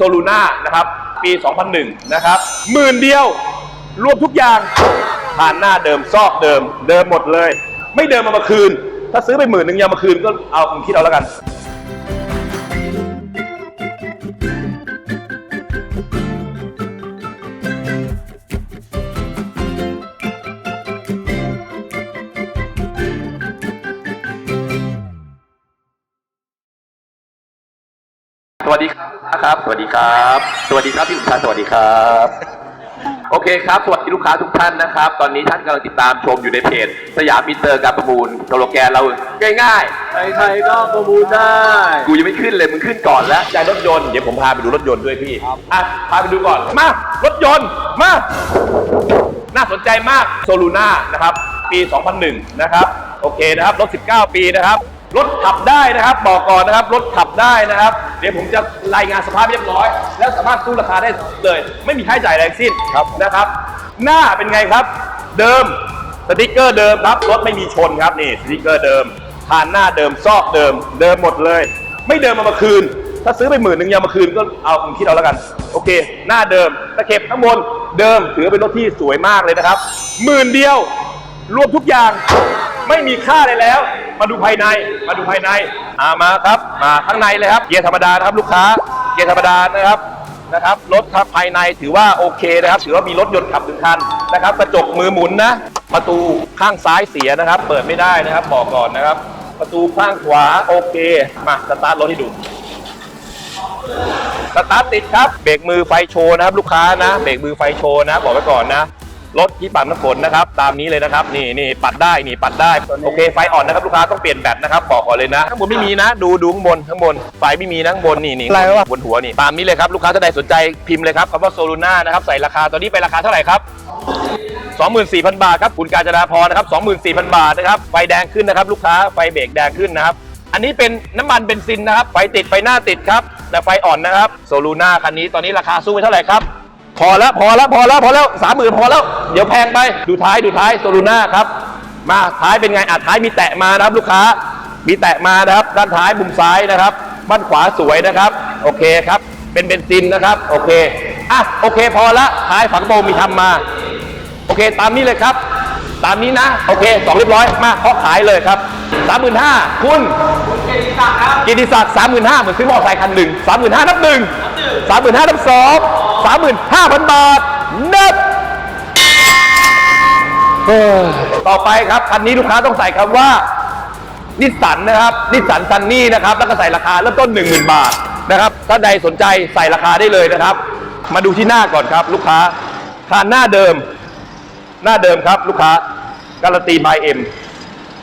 โซลูน่านะครับ ปี 2001 นะครับหมื่นเดียว รวมทุกอย่างผ่านหน้าเดิมซอกเดิม เดิมหมดเลย ไม่เดิมเอามาคืน ถ้าซื้อไปหมื่นหนึ่งยังมาคืนก็เอาคุณคิดเอาแล้วกัน สวัสดีครับ สวัสดีครับ สวัสดีครับพี่ลูกค้าสวัสดีครับ โอเคครับ สวัสดีลูกค้าทุกท่านนะครับ ตอนนี้ท่านกำลังติดตามชมอยู่ในเพจ สยามมินเตอร์การประมูลสโลแกนเราง่ายใครๆก็ประมูลได้ ๆ กูยังไม่ขึ้นเลยมึงขึ้นก่อนแล้วใจรถยนต์ เดี๋ยวผมพาไปดูรถยนต์ด้วยพี่ครับอะ พาไปดูก่อน มา รถยนต์ มา น่าสนใจมากโซลูน่านะครับ ปี 2001 นะครับ โอเคนะครับ รถ 19 ปีนะครับ รถขับได้นะครับ บอกก่อนนะครับ รถขับได้นะครับเดี๋ยวผมจะรายงานสภาพเรียบร้อย แล้วสามารถสู้ราคาได้เลย ไม่มีค่าใช้จ่ายอะไรทั้งสิ้นครับนะครับ หน้าเป็นไงครับ เดิมสติกเกอร์เดิมครับรถไม่มีชนครับนี่สติกเกอร์เดิมผ่านหน้าเดิมซอกเดิม เดิมหมดเลย ไม่เดิมเอามาคืน ถ้าซื้อไปหมื่นหนึ่งยังมาคืนก็เอาคุณคิดเอาแล้วกัน โอเค หน้าเดิมตะเข็บข้างบนเดิมถือว่าเป็นรถที่สวยมากเลยนะครับหมื่นเดียวรวมทุกอย่างไม่มีค่าเลยแล้ว มาดูภายในมาดูภายใน อ่ามาครับมาข้างในเลยครับเกียร์ธรรมดานะครับลูกค้าเกียร์ธรรมดานะครับนะครับรถครับภายในถือว่าโอเคนะครับ ถือว่ามีรถยนต์ขับถึงคันนะครับกระจกมือหมุนนะ ประตูข้างซ้ายเสียนะครับ เปิดไม่ได้นะครับบอกก่อนนะครับ ประตูข้างขวาโอเคมาสตาร์ทรถให้ดูสตาร์ทติดครับเบรกมือไฟโชว์นะครับ ลูกค้านะเบรกมือไฟโชว์นะ บอกไว้ก่อนนะ รถที่ปัดน้ำฝนนะครับตามนี้เลยนะครับนี่นี่ปัดได้นี่ปัดได้โอเคไฟอ่อนนะครับลูกค้าต้องเปลี่ยนแบตนะครับบอกก่อนเลยนะข้างบนไม่มีนะ ดูดูข้างบนข้างบนไฟไม่มีนะข้างบนนี่นี่อะไรวะ บนหัวนี่ตามนี้เลยครับลูกค้าท่านใดสนใจพิมพ์เลยครับคำว่าโซลูน่านะครับใส่ราคาตอนนี้ไปราคาเท่าไหร่ครับ24,000 บาทครับคุณกาญจนาพรนะครับ24,000 บาทนะครับไฟแดงขึ้นนะครับลูกค้าไฟเบรกแดงขึ้นนะครับอันนี้เป็นน้ำมันเบนซินนะครับไฟติดไฟหน้าติดครับแต่ไฟอ่อนนะครับโซลูน่าคันนี้ตอนนี้ราคาสู้ไว้เท่าไหร่ครับ พอแล้วพอแล้วพอแล้วพอแล้วสามหมื่นพอแล้ว เดี๋ยวแพงไป ดูท้ายดูท้ายโซลูน่าครับ มาท้ายเป็นไงอะท้ายมีแตะมานะครับลูกค้า มีแตะมานะครับ ด้านท้ายมุมซ้ายนะครับบ้านขวาสวยนะครับ โอเคครับ เป็นเบนซินนะครับ โอเค อะ โอเค พอละ ท้ายฝังโปรงมีทำมา โอเค ตามนี้เลยครับ ตามนี้นะ โอเคสองเรียบร้อย มาเคาะขายเลยครับสามหมื่นห้าคุณกิติศักดิ์สามหมื่นห้าเหมือนซื้อมอเตอร์ไซค์คันหนึ่งสามหมื่นห้านับหนึ่ง สามหมื่นห้านับสองสามหมื่นห้าพันบาทนับเอ้อต่อไปครับคันนี้ลูกค้าต้องใส่คำว่านิสสันนะครับนิสสันซันนี่นะครับแล้วก็ใส่ราคาเริ่มต้น 1 0,000 บาทนะครับถ้าใดสนใจใส่ราคาได้เลยนะครับ มาดูที่หน้าก่อนครับ ลูกค้าคานหน้าเดิม หน้าเดิมครับ ลูกค้าการันตีบายเอ็ม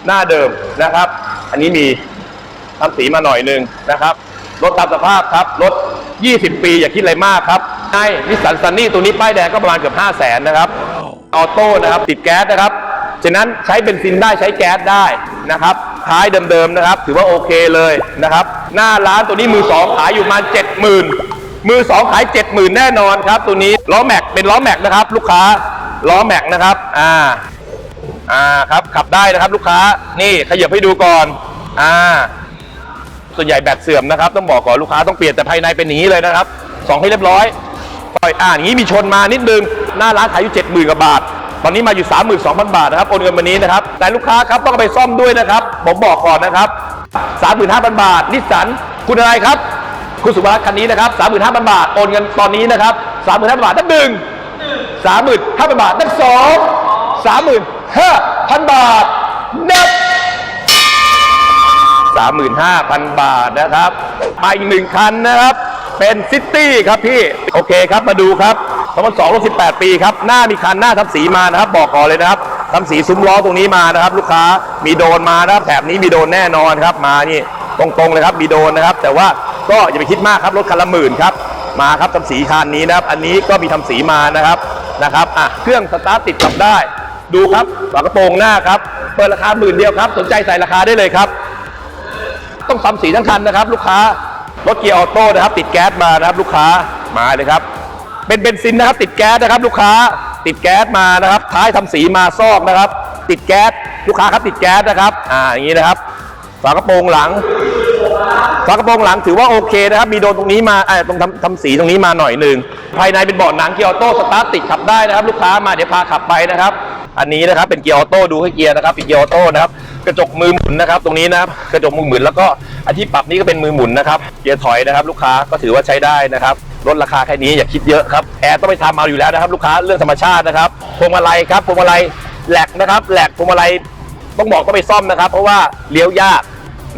หน้าเดิมนะครับ อันนี้มีทำสีมาหน่อยหนึงนะครับรถตามสภาพครับรถ 20 ปีอย่าคิดอะไรมากครับใช่นิสสันซันนี่ตัวนี้ป้ายแดงก็ประมาณเกือบ5 0 0แสนนะครับออโต้นะครับติดแก๊สนะครับฉะนั้นใช้เบนซินได้ใช้แก๊สได้นะครับท้ายเดิมๆนะครับ ถือว่าโอเคเลยนะครับ หน้าร้านตัวนี้มือสองขายอยู่ประมาณ 70,000 มือสองขายเจ็ดหมื่นแน่นอนครับ ตัวนี้ล้อแม็กเป็นล้อแม็กนะครับ ลูกค้าล้อแม็กนะครับอ่าอ่าครับขับได้นะครับลูกค้านี่ขยับให้ดูก่อนอ่า ส่วนใหญ่แบตเสื่อมนะครับ ต้องบอกก่อนลูกค้าต้องเปลี่ยนแต่ภายในเป็นอย่างนี้เลยนะครับสองให้เรียบร้อยปล่อยอ่าอย่างนี้มีชนมานิดนึง หน้าร้านขายอยู่เจ็ดหมื่นกว่าบาท ตอนนี้มาอยู่สามหมื่นสองพันบาทนะครับ โอนเงินวันนี้นะครับ แต่ลูกค้าครับต้องไปซ่อมด้วยนะครับ ผมบอกก่อนนะครับสามหมื่นห้าพันบาท นิสสัน คุณอะไรครับ คุณสุภรัตน์คันนี้นะครับสามหมื่นห้าพันบาท โอนเงินตอนนี้นะครับสามหมื่นห้าพันบาทนับหนึ่งสามหมื่นห้าพันบาทนับสองสามหมื่นห้าพันบาทนับ สามหมื่นห้าพันบาทนะครับมาอีกหนึ่งคันนะครับ เป็นซิตี้ครับพี่ โอเคครับมาดูครับสองพันสองรถสิบแปดปีครับ หน้ามีคันหน้าทับสีมานะครับ บอกก่อนเลยนะครับทำสีซุ้มล้อตรงนี้มานะครับ ลูกค้ามีโดนมานะครับแถบนี้มีโดนแน่นอนครับ มานี่ตรงๆเลยครับมีโดนนะครับ แต่ว่าก็อย่าไปคิดมากครับรถคันละหมื่นครับมาครับทำสีคันนี้นะครับ อันนี้ก็มีทำสีมานะครับนะครับอะเครื่องสตาร์ทติดกลับได้ ดูครับฝากระโปรงหน้าครับเปิดราคาหมื่นเดียวครับ สนใจใส่ราคาได้เลยครับ ต้องทำสีทั้งคันนะครับ ลูกค้ารถเกียร์ออโต้นะครับ ติดแก๊สมานะครับ ลูกค้ามาเลยครับ เป็นเบนซินนะครับ ติดแก๊สนะครับ ลูกค้าติดแก๊สมานะครับ ท้ายทำสีมาซอกนะครับ ติดแก๊สลูกค้าครับติดแก๊สนะครับ อ่าอย่างนี้นะครับ ฝากระโปรงหลัง ฝากระโปรงหลังถือว่าโอเคนะครับ มีโดนตรงนี้มาเอ่อตรงทำทำสีตรงนี้มาหน่อยหนึ่งภายในเป็นเบาะหนังเกียร์ออโต้สตาร์ทติดขับได้นะครับ ลูกค้ามาเดี๋ยวพาขับไปนะครับ อันนี้นะครับเป็นเกียร์ออโต้ดูให้เกียร์นะครับเป็นเกียร์ออโต้นะครับ กระจกมือหมุนนะครับ ตรงนี้นะครับกระจกมือหมุนแล้วก็อันที่ปรับนี้ก็เป็นมือหมุนนะครับเกียร์ถอยนะครับ ลูกค้าก็ถือว่าใช้ได้นะครับลดราคาแค่นี้อย่าคิดเยอะครับแอร์ต้องไปทำเอาอยู่แล้วนะครับ ลูกค้าเรื่องธรรมชาตินะครับพวงมาลัยครับพวงมาลัยแหลกนะครับแหลกพวงมาลัยต้องบอกต้องไปซ่อมนะครับ เพราะว่าเลี้ยวยาก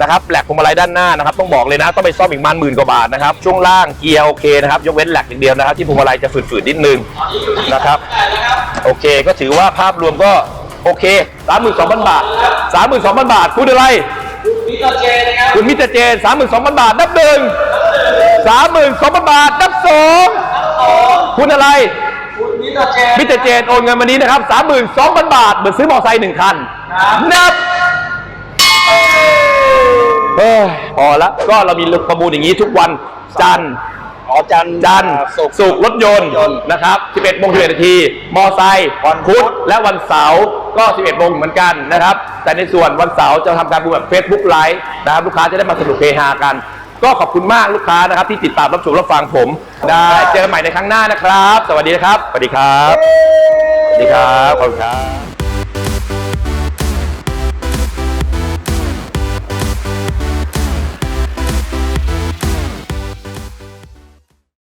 นะครับแหลกพวงมาลัยด้านหน้านะครับ ต้องบอกเลยนะต้องไปซ่อมอีกมันหมื่นกว่าบาทนะครับช่วงล่างเกียร์โอเคนะครับยกเว้นแหลกอย่างเดียวนะครับที่พวงมาลัยจะฝืดๆนิดนึงนะครับ โอเคก็ถือว่าภาพรวมก็ โอเคสามหมื่นสองพันบาทสามหมื่นสองพันบาทพูดอะไร มิสเตอร์เจนะครับคุณมิสเตอร์เจนสามหมื่นสองพันบาทนับหนึ่งสามหมื่นสองพันบาทนับสองคุณอะไร คุณมิสเตอร์เจมิสเตอร์เจนโอนเงินวันนี้นะครับสามหมื่นสองพันบาทเหมือนซื้อมอเตอร์ไซค์หนึ่งคันนับเฮ้ยพอละก็เรามีประมูลอย่างนี้ทุกวันจันทร์ อ๋อจันจันทร์ศุกร์ศุกร์รถยนต์รถยนต์นะครับ 11โมง11นาที มอไซค์วันพุพุธธและวันเสาร์ก็ 11โมงเหมือนกันนะครับ แต่ในส่วนวันเสาร์จะทำการบูแบบ Facebook Live นะครับ ลูกค้าจะได้มาสนุกเฮฮากัน ก็ขอบคุณมากลูกค้านะครับ ที่ติดตามรับชมรับฟังผม ได้เจอกันใหม่ในครั้งหน้านะครับ สวัสดีนะครับ สวัสดีครับ สวัสดีครับ ขอบคุณครับ